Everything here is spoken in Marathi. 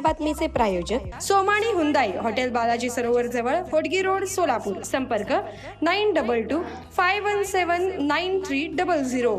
बातमीचे प्रायोजक सोमाणी हुंदाई हॉटेल बालाजी सरोवर जवळ होडगी रोड सोलापूर. संपर्क nine double two five one seven nine three double zero.